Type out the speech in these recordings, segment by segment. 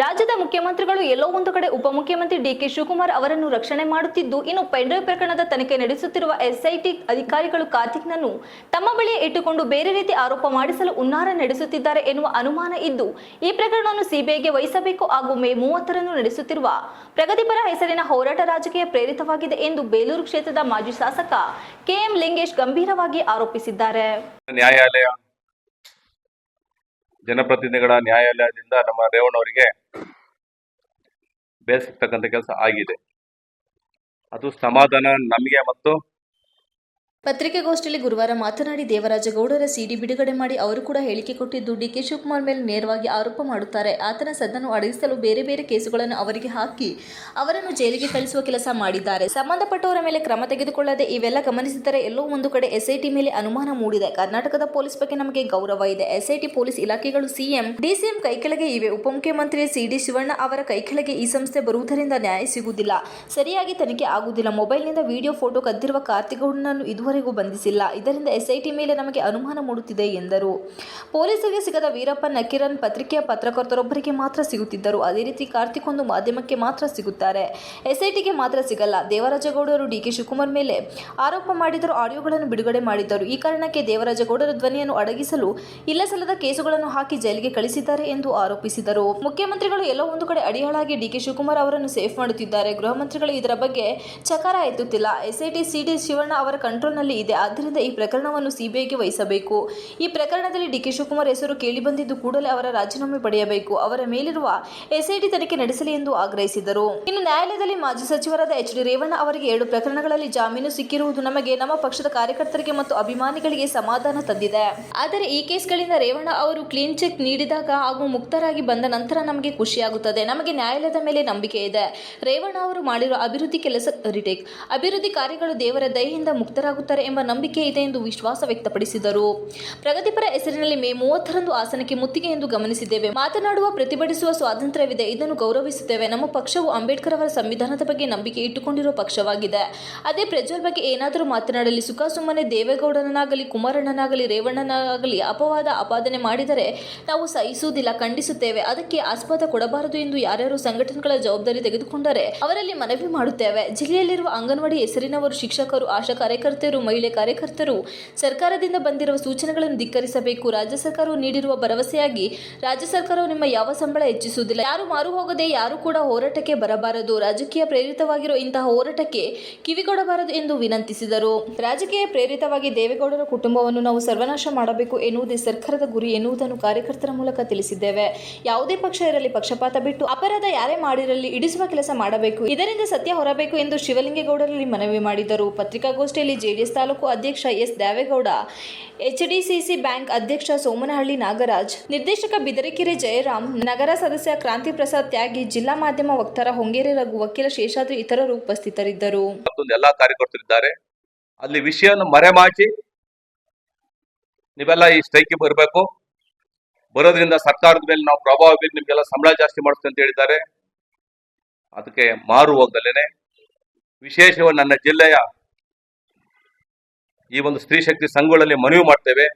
ರಾಜ್ಯದ ಮುಖ್ಯಮಂತ್ರಿಗಳು ಎಲ್ಲೋ ಒಂದು ಕಡೆ ಉಪಮುಖ್ಯಮಂತ್ರಿ ಡಿಕೆ ಶಿವಕುಮಾರ್ ಅವರನ್ನು ರಕ್ಷಣೆ ಮಾಡುತ್ತಿದ್ದು, ಇನ್ನು ಪೆಂಡ್ರೈವ್ ಪ್ರಕರಣದ ತನಿಖೆ ನಡೆಸುತ್ತಿರುವ ಎಸ್ಐಟಿ ಅಧಿಕಾರಿಗಳು ಕಾರ್ತಿಕ್ನನ್ನು ತಮ್ಮ ಬಳಿಯೇ ಇಟ್ಟುಕೊಂಡು ಬೇರೆ ರೀತಿ ಆರೋಪ ಮಾಡಿಸಲು ಉನ್ನಾರ ನಡೆಸುತ್ತಿದ್ದಾರೆ ಎನ್ನುವ ಅನುಮಾನ ಇದ್ದು, ಈ ಪ್ರಕರಣವನ್ನು ಸಿಬಿಐಗೆ ವಹಿಸಬೇಕು ಹಾಗೂ ಮೇ ಮೂವತ್ತರಂದು ನಡೆಸುತ್ತಿರುವ ಪ್ರಗತಿಪರ ಹೆಸರಿನ ಹೋರಾಟ ರಾಜಕೀಯ ಪ್ರೇರಿತವಾಗಿದೆ ಎಂದು ಬೇಲೂರು ಕ್ಷೇತ್ರದ ಮಾಜಿ ಶಾಸಕ ಕೆಎಂ ಲಿಂಗೇಶ್ ಗಂಭೀರವಾಗಿ ಆರೋಪಿಸಿದ್ದಾರೆ. ನ್ಯಾಯಾಲಯ ಜನಪ್ರತಿನಿಧಿಗಳ ನ್ಯಾಯಾಲಯದಿಂದ ನಮ್ಮ ರೇವಣ್ಣವರಿಗೆ ಬೇಲ್ ಸಿಗ್ತಕ್ಕಂಥ ಕೆಲಸ ಆಗಿದೆ. ಅದು ಸಮಾಧಾನ ನಮಗೆ ಮತ್ತು ಪತ್ರಿಕಾಗೋಷ್ಠಿಯಲ್ಲಿ ಗುರುವಾರ ಮಾತನಾಡಿ ದೇವರಾಜಗೌಡರ ಸಿಡಿ ಬಿಡುಗಡೆ ಮಾಡಿ ಅವರು ಕೂಡ ಹೇಳಿಕೆ ಕೊಟ್ಟಿದ್ದು ಡಿಕೆ ಶಿವಕುಮಾರ್ ಮೇಲೆ ನೇರವಾಗಿ ಆರೋಪ ಮಾಡುತ್ತಾರೆ. ಆತನ ಸದ್ದನ್ನು ಅಡಗಿಸಲು ಬೇರೆ ಬೇರೆ ಕೇಸುಗಳನ್ನು ಅವರಿಗೆ ಹಾಕಿ ಅವರನ್ನು ಜೈಲಿಗೆ ಕಳಿಸುವ ಕೆಲಸ ಮಾಡಿದ್ದಾರೆ. ಸಂಬಂಧಪಟ್ಟವರ ಮೇಲೆ ಕ್ರಮ ತೆಗೆದುಕೊಳ್ಳದೆ ಇವೆಲ್ಲ ಗಮನಿಸಿದರೆ ಎಲ್ಲೋ ಒಂದು ಕಡೆ ಎಸ್ಐಟಿ ಮೇಲೆ ಅನುಮಾನ ಮೂಡಿದೆ. ಕರ್ನಾಟಕದ ಪೊಲೀಸ್ ಬಗ್ಗೆ ನಮಗೆ ಗೌರವ ಇದೆ. ಎಸ್ಐಟಿ ಪೊಲೀಸ್ ಇಲಾಖೆಗಳು ಸಿಎಂ ಡಿಸಿಎಂ ಕೈಕೆಳಗೆ ಇವೆ. ಉಪಮುಖ್ಯಮಂತ್ರಿ ಸಿಡಿ ಶಿವಣ್ಣ ಅವರ ಕೈಕೆಳಗೆ ಈ ಸಂಸ್ಥೆ ಬರುವುದರಿಂದ ನ್ಯಾಯ ಸಿಗುವುದಿಲ್ಲ. ಸರಿಯಾಗಿ ತನಿಖೆ ಆಗುವುದಿಲ್ಲ. ಮೊಬೈಲ್ನಿಂದ ವಿಡಿಯೋ, ಫೋಟೋ ಕದ್ದಿರುವ ಕಾರ್ತಿಗೌಡನನ್ನು ಇದುವರೆಗೂ ಬಂಧಿಸಿಲ್ಲ. ಇದರಿಂದ ಎಸ್ಐಟಿ ಮೇಲೆ ನಮಗೆ ಅನುಮಾನ ಮೂಡುತ್ತಿದೆ ಎಂದರು. ಪೊಲೀಸರಿಗೆ ಸಿಗದ ವೀರಪ್ಪ ನಕಿರನ್ ಪತ್ರಿಕೆಯ ಪತ್ರಕರ್ತರೊಬ್ಬರಿಗೆ ಮಾತ್ರ ಸಿಗುತ್ತಿದ್ದರು. ಅದೇ ರೀತಿ ಕಾರ್ತಿಕ್ ಒಂದು ಮಾಧ್ಯಮಕ್ಕೆ ಮಾತ್ರ ಸಿಗುತ್ತಾರೆ. ಎಸ್ಐಟಿಗೆ ಮಾತ್ರ ಸಿಗಲ್ಲ. ದೇವರಾಜಗೌಡರು ಡಿ ಕೆ ಶಿವಕುಮಾರ್ ಮೇಲೆ ಆರೋಪ ಮಾಡಿದರು ಆಡಿಯೋಗಳನ್ನು ಬಿಡುಗಡೆ ಮಾಡಿದ್ದರು. ಈ ಕಾರಣಕ್ಕೆ ದೇವರಾಜಗೌಡರ ಧ್ವನಿಯನ್ನು ಅಡಗಿಸಲು ಇಲ್ಲಸಲ್ಲದ ಕೇಸುಗಳನ್ನು ಹಾಕಿ ಜೈಲಿಗೆ ಕಳಿಸಿದ್ದಾರೆ ಎಂದು ಆರೋಪಿಸಿದರು. ಮುಖ್ಯಮಂತ್ರಿಗಳು ಎಲ್ಲೋ ಒಂದು ಕಡೆ ಅಡಿಯಾಳಾಗಿ ಡಿಕೆ ಶಿವಕುಮಾರ್ ಅವರನ್ನು ಸೇಫ್ ಮಾಡುತ್ತಿದ್ದಾರೆ. ಗೃಹ ಮಂತ್ರಿಗಳು ಇದರ ಬಗ್ಗೆ ಚಕಾರ ಎತ್ತುತ್ತಿಲ್ಲ. ಎಸ್ಐಟಿ ಸಿಡಿ ಶಿವಣ್ಣ ಅವರ ಕಂಟ್ರೋಲ್ನಲ್ಲಿ ಇದೆ. ಆದ್ದರಿಂದ ಈ ಪ್ರಕರಣವನ್ನು ಸಿಬಿಐಗೆ ವಹಿಸಬೇಕು. ಈ ಪ್ರಕರಣದಲ್ಲಿ ಡಿಕೆ ಶಿವಕುಮಾರ್ ಹೆಸರು ಕೇಳಿಬಂದಿದ್ದು ಕೂಡಲೇ ಅವರ ರಾಜೀನಾಮೆ ಪಡೆಯಬೇಕು. ಅವರ ಮೇಲಿರುವ ಎಸ್ಐಟಿ ತನಿಖೆ ನಡೆಸಲಿ ಎಂದು ಆಗ್ರಹಿಸಿದರು. ಇನ್ನು ನ್ಯಾಯಾಲಯದಲ್ಲಿ ಮಾಜಿ ಸಚಿವರಾದ ಎಚ್ ಡಿ ರೇವಣ್ಣ ಅವರಿಗೆ ಎರಡು ಪ್ರಕರಣಗಳಲ್ಲಿ ಜಾಮೀನು ಸಿಕ್ಕಿರುವುದು ನಮಗೆ ನಮ್ಮ ಪಕ್ಷದ ಕಾರ್ಯಕರ್ತರಿಗೆ ಮತ್ತು ಅಭಿಮಾನಿಗಳಿಗೆ ಸಮಾಧಾನ ತಂದಿದೆ. ಆದರೆ ಈ ಕೇಸ್ಗಳಿಂದ ರೇವಣ್ಣ ಅವರು ಕ್ಲೀನ್ ಚೆಕ್ ನೀಡಿದಾಗ ಹಾಗೂ ಮುಕ್ತರಾಗಿ ಬಂದ ನಂತರ ನಮಗೆ ಖುಷಿಯಾಗುತ್ತದೆ. ನಮಗೆ ನ್ಯಾಯಾಲಯದ ಮೇಲೆ ನಂಬಿಕೆ ಇದೆ. ರೇವಣ್ಣ ಅವರು ಮಾಡಿರುವ ಅಭಿವೃದ್ಧಿ ಕೆಲಸ ರಿಟೇಕ್. ಅಭಿವೃದ್ಧಿ ಕಾರ್ಯಗಳು ದೇವರ ದಯೆಯಿಂದ ಮುಕ್ತರಾಗುತ್ತಾರೆ ಎಂಬ ನಂಬಿಕೆ ಇದೆ ಎಂದು ವಿಶ್ವಾಸ ವ್ಯಕ್ತಪಡಿಸಿದರು. ಪ್ರಗತಿಪರ ಹೆಸರಿನಲ್ಲಿ ಮೇ ಮೂವತ್ತರಂದು ಆಸನಕ್ಕೆ ಮುತ್ತಿಗೆ ಎಂದು ಗಮನಿಸಿದ್ದೇವೆ. ಮಾತನಾಡುವ, ಪ್ರತಿಭಟಿಸುವ ಸ್ವಾತಂತ್ರ್ಯವಿದೆ. ಇದನ್ನು ಗೌರವಿಸುತ್ತೇವೆ. ನಮ್ಮ ಪಕ್ಷವು ಅಂಬೇಡ್ಕರ್ ಅವರ ಸಂವಿಧಾನದ ಬಗ್ಗೆ ನಂಬಿಕೆ ಇಟ್ಟುಕೊಂಡಿರುವ ಪಕ್ಷವಾಗಿದೆ. ಅದೇ ಪ್ರಜ್ವಲ್ ಬಗ್ಗೆ ಏನಾದರೂ ಮಾತನಾಡಲಿ, ಸುಖ ಸುಮ್ಮನೆ ದೇವೇಗೌಡನಾಗಲಿ ಕುಮಾರಣ್ಣನಾಗಲಿ ರೇವಣ್ಣನಾಗಲಿ ಅಪವಾದ ಆಪಾದನೆ ಮಾಡಿದರೆ ನಾವು ಸಹಿಸುವುದಿಲ್ಲ, ಖಂಡಿಸುತ್ತೇವೆ. ಅದಕ್ಕೆ ಆಸ್ಪದ ಕೊಡಬಾರದು ಎಂದು ಯಾರ್ಯಾರು ಸಂಘಟನೆಗಳ ಜವಾಬ್ದಾರಿ ತೆಗೆದುಕೊಂಡರೆ ಅವರಲ್ಲಿ ಮನವಿ ಮಾಡುತ್ತೇವೆ. ಜಿಲ್ಲೆಯಲ್ಲಿರುವ ಅಂಗನವಾಡಿ ಹೆಸರಿನವರು ಶಿಕ್ಷಕರು, ಆಶಾ ಕಾರ್ಯಕರ್ತರು ಮಹಿಳೆ ಕಾರ್ಯಕರ್ತರು. ಸರ್ಕಾರದಿಂದ ಬಂದಿರುವ ಸೂಚನೆಗಳನ್ನು ಧಿಕ್ಕರಿಸಬೇಕು. ರಾಜ್ಯ ಸರ್ಕಾರವು ನೀಡಿರುವ ಭರವಸೆಯಾಗಿ ರಾಜ್ಯ ಸರ್ಕಾರವು ನಿಮ್ಮ ಯಾವ ಸಂಬಳ ಹೆಚ್ಚಿಸುವುದಿಲ್ಲ, ಯಾರು ಮಾರು ಹೋಗದೆ ಯಾರು ಕೂಡ ಹೋರಾಟಕ್ಕೆ ಬರಬಾರದು. ರಾಜಕೀಯ ಪ್ರೇರಿತವಾಗಿರುವ ಇಂತಹ ಹೋರಾಟಕ್ಕೆ ಕಿವಿಗೊಡಬಾರದು ಎಂದು ವಿನಂತಿಸಿದರು. ರಾಜಕೀಯ ಪ್ರೇರಿತವಾಗಿ ದೇವೇಗೌಡರ ಕುಟುಂಬವನ್ನು ನಾವು ಸರ್ವನಾಶ ಮಾಡಬೇಕು ಎನ್ನುವುದೇ ಸರ್ಕಾರದ ಗುರಿ ಎನ್ನುವುದನ್ನು ಕಾರ್ಯಕರ್ತರ ಮೂಲಕ ತಿಳಿಸಿದ್ದೇವೆ. ಯಾವುದೇ ಪಕ್ಷ ಇರಲಿ, ಪಕ್ಷಪಾತ ಬಿಟ್ಟು ಅಪರಾಧ ಯಾರೇ ಮಾಡಿರಲಿ, ಇಡಿಸುವ ಕೆಲಸ ಮಾಡಬೇಕು. ಇದರಿಂದ ಸತ್ಯ ಹೊರಬೇಕು ಎಂದು ಶಿವಲಿಂಗೇಗೌಡರಲ್ಲಿ ಮನವಿ ಮಾಡಿದರು. ಪತ್ರಿಕಾಗೋಷ್ಠಿಯಲ್ಲಿ ಜೆಡಿಎಸ್ ತಾಲೂಕು ಅಧ್ಯಕ್ಷ ಎಸ್ ದೇವೇಗೌಡ ಎಚ್ಡಿಸಿಸಿ ಬ್ಯಾಂಕ್ ಅಧ್ಯಕ್ಷ ಸೋಮನಹಳ್ಳಿ ನಾಗರಾಜ್, ನಿರ್ದೇಶಕ ಬಿದರಕೆರೆ ಜಯರಾಮ್, ನಗರ ಸದಸ್ಯ ಕ್ರಾಂತಿ ಪ್ರಸಾದ್ ತ್ಯಾಗಿ, ಜಿಲ್ಲಾ ಮಾಧ್ಯಮ ವಕ್ತಾರ ಹೊಂಗೇರಿ ರಘು, ವಕೀಲ ಶೇಷಾದ್ರಿ ಇತರರು ಉಪಸ್ಥಿತರಿದ್ದರು. ಎಲ್ಲಾ ಕಾರ್ಯಕರ್ತರಿದ್ದಾರೆ ಅಲ್ಲಿ ವಿಷಯವನ್ನು ಮರೆಮಾಚಿ ನೀವೆಲ್ಲ ಈ ಸ್ಟ್ರೈಕ್ ಬರಬೇಕು. ಬರೋದ್ರಿಂದ ಸರ್ಕಾರದ ಮೇಲೆ ನಾವು ಪ್ರಭಾವ ಬೀರಿ ನಿಮ್ಗೆಲ್ಲ ಸಂಬಳ ಜಾಸ್ತಿ ಮಾಡಿಸ್ತೀವಿ ಅಂತ ಹೇಳಿದ್ದಾರೆ. ಅದಕ್ಕೆ ಮಾರು ಹೋಗದಲ್ಲೇನೆ. ವಿಶೇಷವಾಗಿ ನನ್ನ ಜಿಲ್ಲೆಯ ಈ ಒಂದು ಸ್ತ್ರೀ ಶಕ್ತಿ ಸಂಘಗಳಲ್ಲಿ ಮನವಿ ಮಾಡ್ತೇವೆ.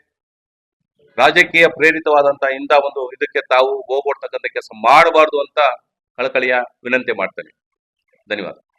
ರಾಜಕೀಯ ಪ್ರೇರಿತವಾದಂತಹ ಇಂಥ ಒಂದು ಇದಕ್ಕೆ ತಾವು ಹೋಗ್ಕೊಡ್ತಕ್ಕಂಥ ಕೆಲಸ ಮಾಡಬಾರ್ದು ಅಂತ ಕಳಕಳಿಯ ವಿನಂತಿ ಮಾಡ್ತೇನೆ. ಧನ್ಯವಾದ.